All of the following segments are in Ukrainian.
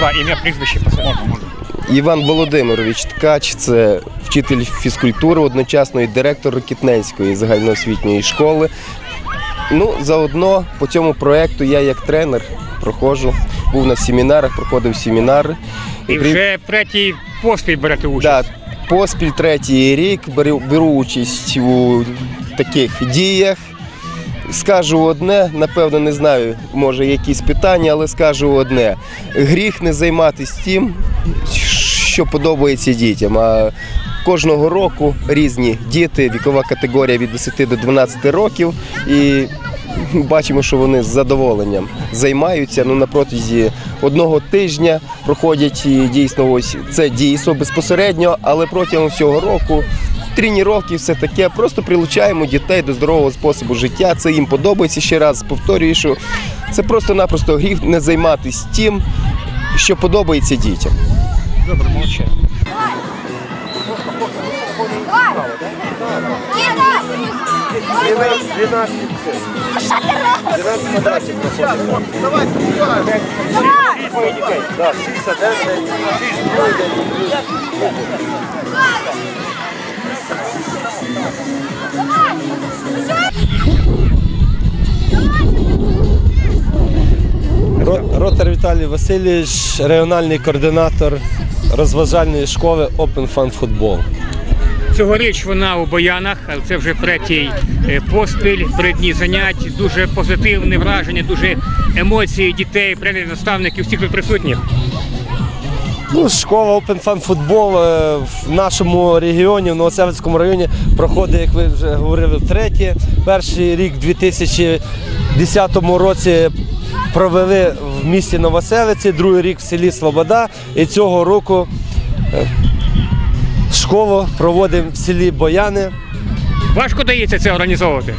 назва, ім'я, прізвище посадити. Іван Володимирович Ткач це вчитель фізкультури, одночасно і директор Рокітненської загальноосвітньої школи. Ну, заодно по цьому проєкту я як тренер проходжу. Був на семінарах, проходив семінари. І вже третій поспіль берете Да, участь. поспіль третій рік беру, беру участь у таких діях. Скажу одне, напевно, не знаю, може якісь питання, але скажу одне: гріх не займатися тим, що подобається дітям. А кожного року різні діти, вікова категорія від 10 до 12 років, і бачимо, що вони з задоволенням займаються. Ну, на протязі одного тижня проходять дійсно ось це дійство безпосередньо, але протягом всього року. Тренування, все таке, просто прилучаємо дітей до здорового способу життя. Це їм подобається ще раз. Повторюю, що це просто-напросто гріх не займатися тим, що подобається дітям. Добре, молодче. Ро- Ротар Віталій Васильович, регіональний координатор розважальної школи Open Fun Football. Цьогоріч вона у Боянах, це вже третій е, поспіль, три дні занять, дуже позитивне враження, дуже емоції дітей, наставників, всіх присутніх. Ну, школа Open Fun Football е, в нашому регіоні, в Новоселицькому районі, проходить, як ви вже говорили, втретє. Перший рік у 2010 році провели в місті Новоселиці, другий рік в селі Слобода. І цього року е, школу проводимо в селі Бояни. Важко дається це організовувати.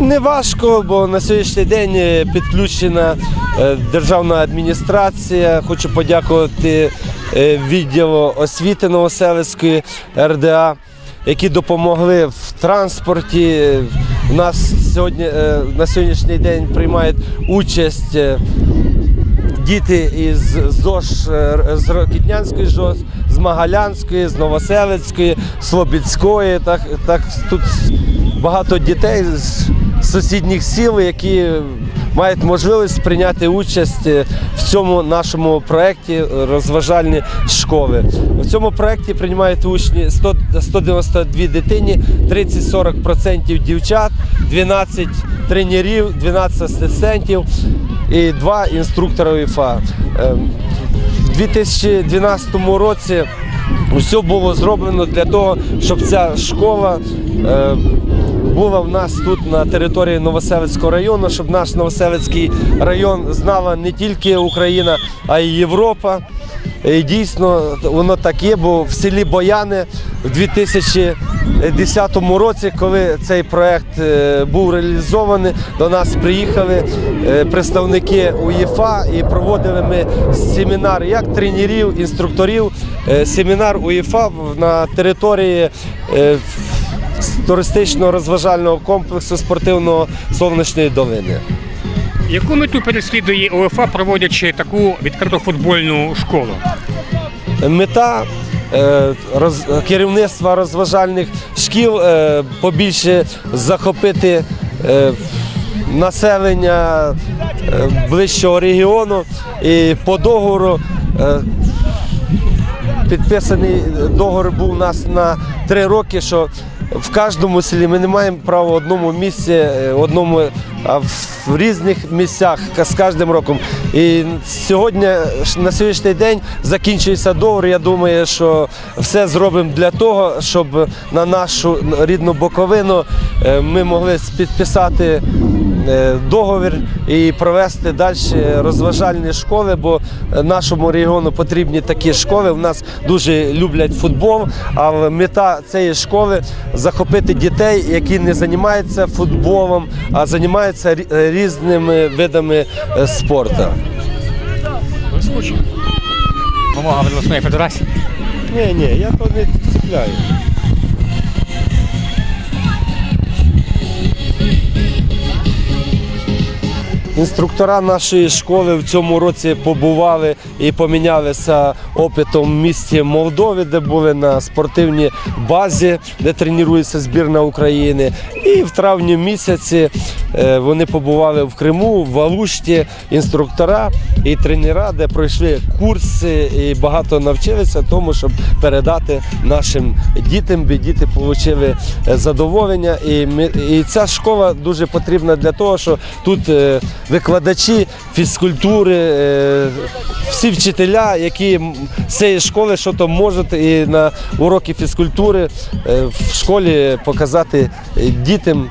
Не важко, бо на сьогоднішній день е, підключена е, державна адміністрація. Хочу подякувати е, відділу освіти Новоселицької РДА, які допомогли в транспорті. У нас сьогодні на сьогоднішній день приймають участь. Діти із ЗОЖ, з Рокітнянської ЖОЖ, з Магалянської, з Новоселицької, Слобідської. Так, так тут багато дітей сусідніх сіл, які мають можливість прийняти участь е, в цьому нашому проєкті е, розважальні школи. В цьому проєкті приймають учні 100 192 дитині, 30-40% дівчат, 12 тренерів, 12 асистентів і два інструктора УЄФА. Е, В 2012 році все було зроблено для того, щоб ця школа була в нас тут на території Новоселицького району, щоб наш Новоселицький район знала не тільки Україна, а й Європа. І дійсно воно так є, бо в селі Бояни в 2010 році, коли цей проект е, був реалізований, до нас приїхали е, представники УЄФА і проводили ми семінар як тренерів, інструкторів. Е, Семінар УЄФА на території е, туристичного розважального комплексу спортивного сонячної долини. Яку мету переслідує ОФА, проводячи таку відкриту футбольну школу? Мета е, роз, керівництва розважальних шкіл е, побільше захопити е, населення ближчого регіону і по договору. Підписаний договор був у нас на три роки, що в кожному селі ми не маємо права в одному місці, е, одному, а в різних місцях з кожним роком. І сьогодні, на сьогоднішній день закінчується договір. Я думаю, що все зробимо для того, щоб на нашу рідну Боковину е, ми могли підписати договір і провести далі розважальні школи, бо нашому регіону потрібні такі школи. У нас дуже люблять футбол, а мета цієї школи захопити дітей, які не займаються футболом, а займаються різними видами е, спорту. Вимога від обласної федерації. Ні, ні, я то не цепляю. Інструктора нашої школи в цьому році побували і помінялися опитом в місті Молдові, де були на спортивній базі, де тренується збірна України. І в травні місяці е, вони побували в Криму, в Алушті, інструктора і тренера, де пройшли курси і багато навчилися тому, щоб передати нашим дітям, бо діти отримали задоволення. І, і ця школа дуже потрібна для того, що тут е, викладачі фізкультури, е, всі вчителя, які з цієї школи що то можуть і на уроки фізкультури е, в школі показати е, дітям.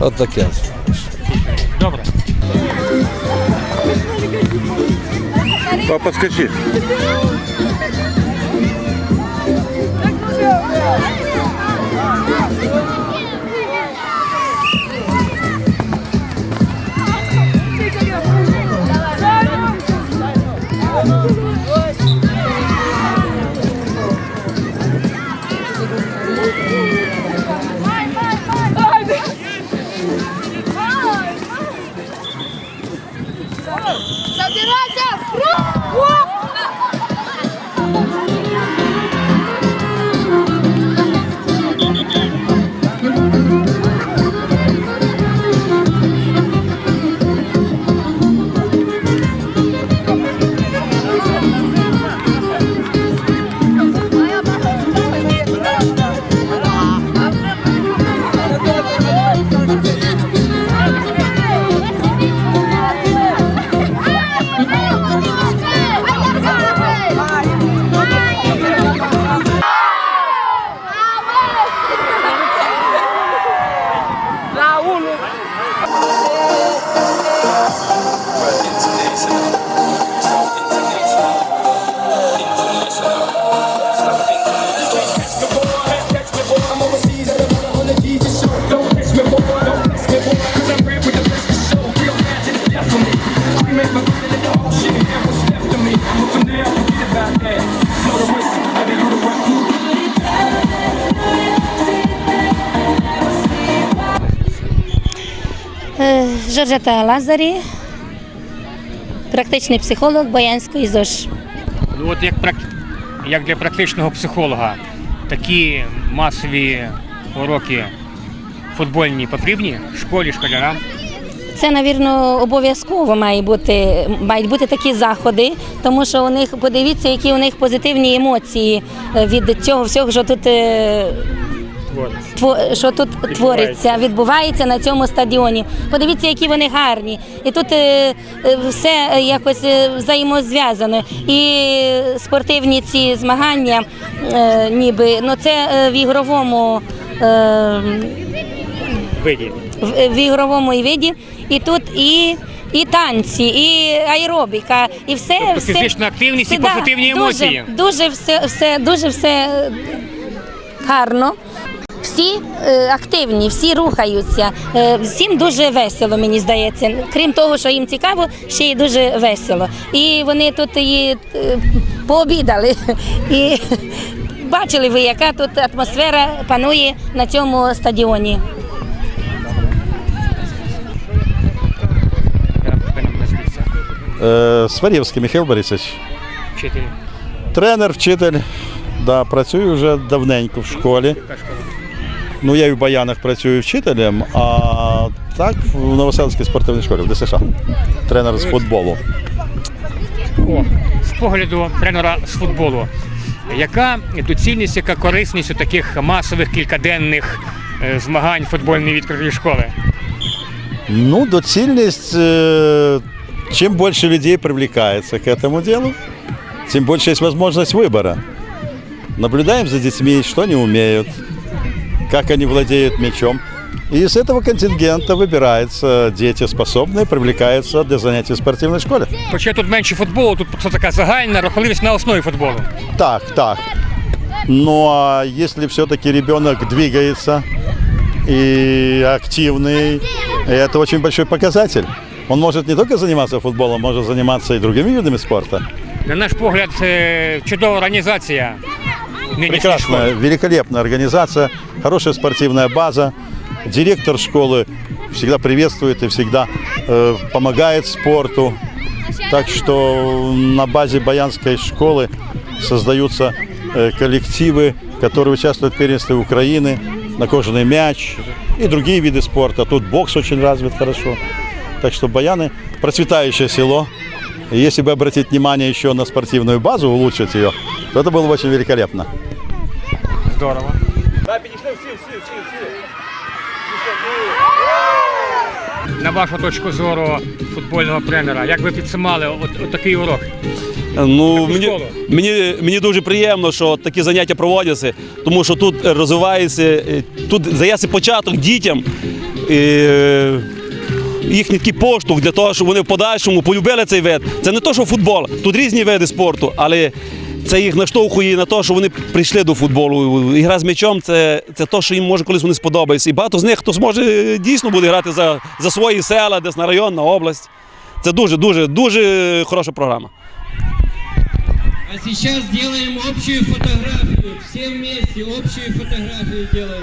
От таке. Добре. Папа, скажи. Жоржета Лазарі, практичний психолог Боянської ЗОЖ. Ну от як, як для практичного психолога, такі масові уроки футбольні потрібні в школі, школярам. Це, навірно, обов'язково має бути, мають бути такі заходи, тому що у них, подивіться, які у них позитивні емоції е, від цього всього, що тут, е, тво- що тут твориться, відбувається на цьому стадіоні. Подивіться, які вони гарні. І тут е, е, все е, якось е, взаємозв'язано. І спортивні ці змагання, ніби, ну це в ігровому. Виді. в, ігровому і виді, і тут і. І танці, і аеробіка, і все, Тобто все фізична активність і все, да, позитивні дуже, емоції. Дуже все, все, дуже все гарно. Всі е, активні, всі рухаються. Е, всім дуже весело, мені здається. Крім того, що їм цікаво, ще й дуже весело. І вони тут і е, пообідали. І бачили ви, яка тут атмосфера панує на цьому стадіоні. Сварівський Михайло Борисович. Вчитель. Тренер, вчитель. Да, працюю вже давненько в школі. Яка школа? Ну, я і в Баянах працюю вчителем, а так в Новоселській спортивній школі, в ДСШ. Тренер з футболу. О, з погляду тренера з футболу. Яка доцільність, яка корисність у таких масових кількаденних е, змагань футбольної відкритої школи? Ну, доцільність, э, чем больше людей привлекается к этому делу, тем больше есть возможность выбора. Наблюдаем за детьми, что они умеют, как они владеют мячом. И из этого контингента выбираются дети способные, привлекаются для занятий в спортивной школе. Хоча тут менше футболу, тут просто така загальна рухливість на основі футболу. Так, так. Ну а если все-таки ребенок двигается и активный, это очень большой показатель. Он может не только заниматься футболом, может заниматься и другими видами спорта. На наш погляд, е, чудова організація. нинішньої Прекрасная, школи. великолепная организация, хорошая спортивная база. Директор школы всегда приветствует и всегда э, помогает спорту. Так что на базе Баянской школы создаются э, коллективы, которые участвуют в первенстве Украины, на кожаный мяч и другие виды спорта. Тут бокс очень развит хорошо. Так что Баяны процветающее село. И если бы обратить внимание еще на спортивную базу, улучшить ее, то это было бы очень великолепно. Здорово. На вашу точку зору футбольного тренера, як ви підсумали от, от такий урок? Ну, Таку мені, школу. мені, мені дуже приємно, що такі заняття проводяться, тому що тут розвивається, е, тут здається початок дітям. е, Їхній такий поштовх для того, щоб вони в подальшому полюбили цей вид. Це не то, що футбол. Тут різні види спорту, але це їх наштовхує на те, що вони прийшли до футболу. Ігра з м'ячом це, це те, що їм може колись вони сподобається. І багато з них хто зможе е, дійсно буде грати за, за свої села, десь на район, на область. Це дуже, дуже, дуже хороша програма. А сейчас сделаем общую фотографию. Все вместе общую фотографию делаем.